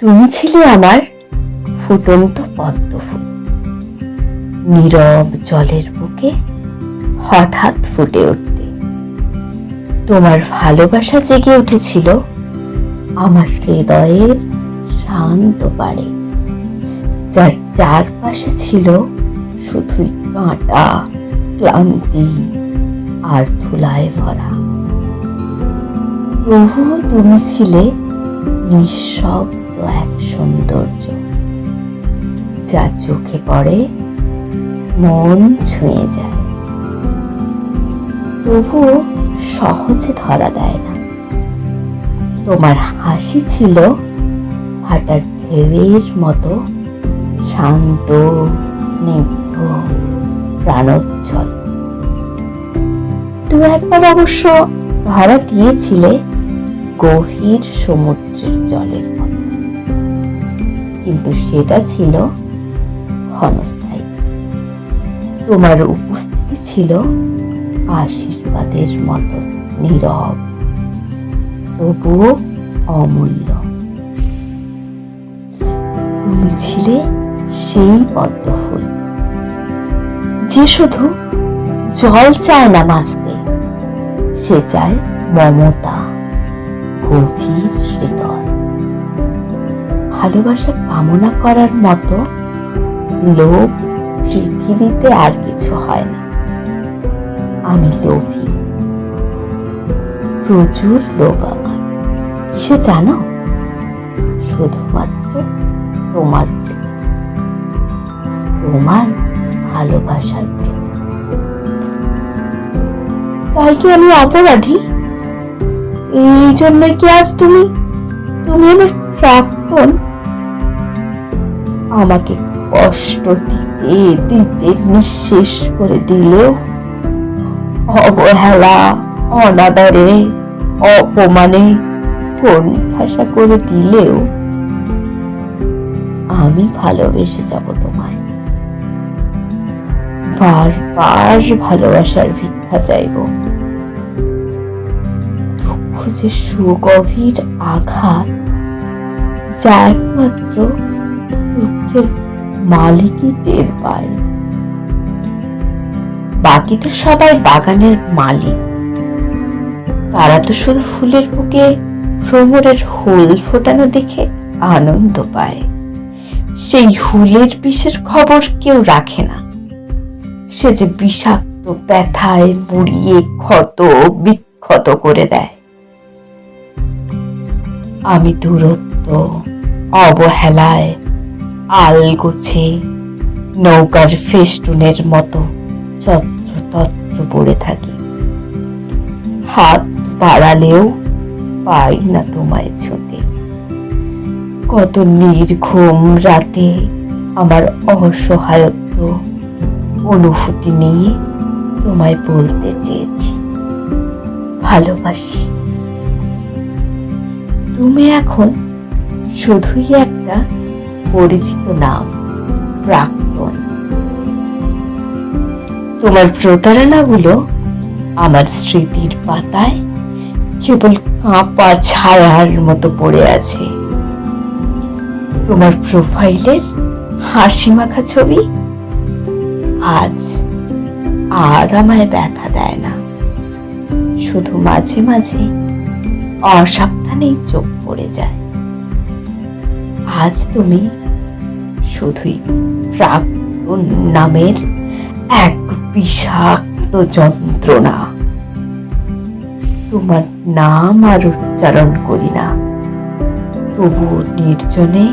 তুমি ছিলে আমার ফুটন্ত পদ্ম ফুল নীরব জলের বুকে হঠাৎ ফুটে উঠতে। তোমার ভালোবাসা জেগে উঠেছিল আমার হৃদয়ের শান্ত পারে যার চারপাশে ছিল শুধুই কাঁটা, ক্লান্তি আর ধুলায় ভরা। তবুও তুমি ছিলে নিঃশব্দ সৌন্দর্য, যা চোখে পড়ে, মন ছুঁয়ে যায়। তবুও সহজে ধরা দেয় না। তোমার হাসি ছিল ফাটার ঢেউয়ের মতো শান্ত, স্নিগ্ধ, প্রাণোজ্জ্বল। দু একবার অবশ্য ধরা দিয়েছিলে গভীর সমুদ্রের জলের কিন্তু সেটা ছিল ক্ষণস্থায়ী। তোমার উপস্থিতি ছিল আশীর্বাদের মতো নীরব, তবুও অমূল্য। তুমি ছিলে সেই পদ্মফুল। যে শুধু জল চায় না মাছতে, সে চায় মমতা, গভীর হৃদয়। ভালোবাসা কামনা করার মতো লোভ পৃথিবীতে আর কিছু হয় না। আমি লোভী। প্রচুর লোভ আমার। কিসে জানো? শুধুমাত্র তোমার তোমার ভালোবাসার তাই কি আমি অপরাধী? এই জন্য কি আজ তুমি তুমি আমার প্রাক্তন আমাকে কষ্ট দিতে দিতে নিঃশেষ করে দিলেও অবহেলা, অনাদারে, অপমানে কোন ভাষা করে দিলেও আমি ভালোবেসে যাব তোমায়। বারবার ভালোবাসার ভিক্ষা চাইব। দুঃখ যে সুগভীর আঘাত, যা একমাত্র দুঃখের মালিকই টের পায়। বাকি তো সবাই বাগানের মালিক। তারা তো শুধু ফুলের বুকে ভ্রমরের হুল ফোটানো দেখে আনন্দ পায়। সেই হুলের বিষের খবর কেউ রাখে না। সে যে বিষাক্ত ব্যথায় মুড়িয়ে ক্ষত, বিক্ষত করে দেয়। আমি দূরত্ব, অবহেলায় আলগোছে নৌকার ফেস্টুনের মতো তত্র পড়ে থাকি। হাত বাড়ালেও পাই না তোমায় ছুঁতে। কত নির্ঘুম রাতে আমার অসহায়ত্ব অনুভূতি নিয়ে তোমায় বলতে চেয়েছি। ভালোবাসি। তুমি এখন শুধুই একটা পরিচিত নাম প্রাক্তন। তোমার প্রতারণাগুলো আমার স্মৃতির পাতায় কেবল কাঁপা ছায়ার মতো পড়ে আছে। তোমার প্রোফাইলের হাসি মাখা ছবি আজ আর আমায় ব্যথা দেয় না। শুধু মাঝে মাঝে অসাবধানেই চোখ পড়ে যায়। আজ তুমি শুধুই প্রাক্তন নামের এক বিষাক্ত যন্ত্রণা। তোমার নাম আর উচ্চারণ করি না। তবু নির্জনে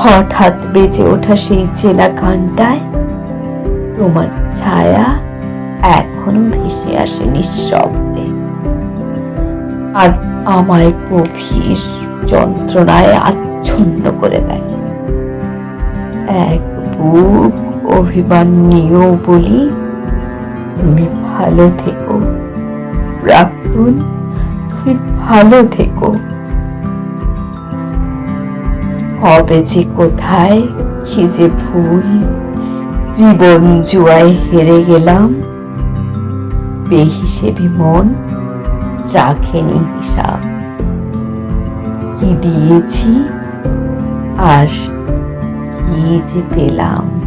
হঠাৎ বেজে ওঠা সেই চেনা গানটায় তোমার ছায়া এখনও ভেসে আসে নিঃশব্দে। আর আমায় গভীর যন্ত্রণায় আচ্ছন্ন করে দেয়। এক বুক অভিমান নিয়েও বলি, তুমি ভালো থেকো। প্রাক্তন তুমি ভালো থেকো। কবে যে কোথায় কি যে ভুল, জীবন জুয়ায় হেরে গেলাম। বেহিসেবি মন রাখেনি হিসাব। কি দিয়েছি আর কি যে পেলাম।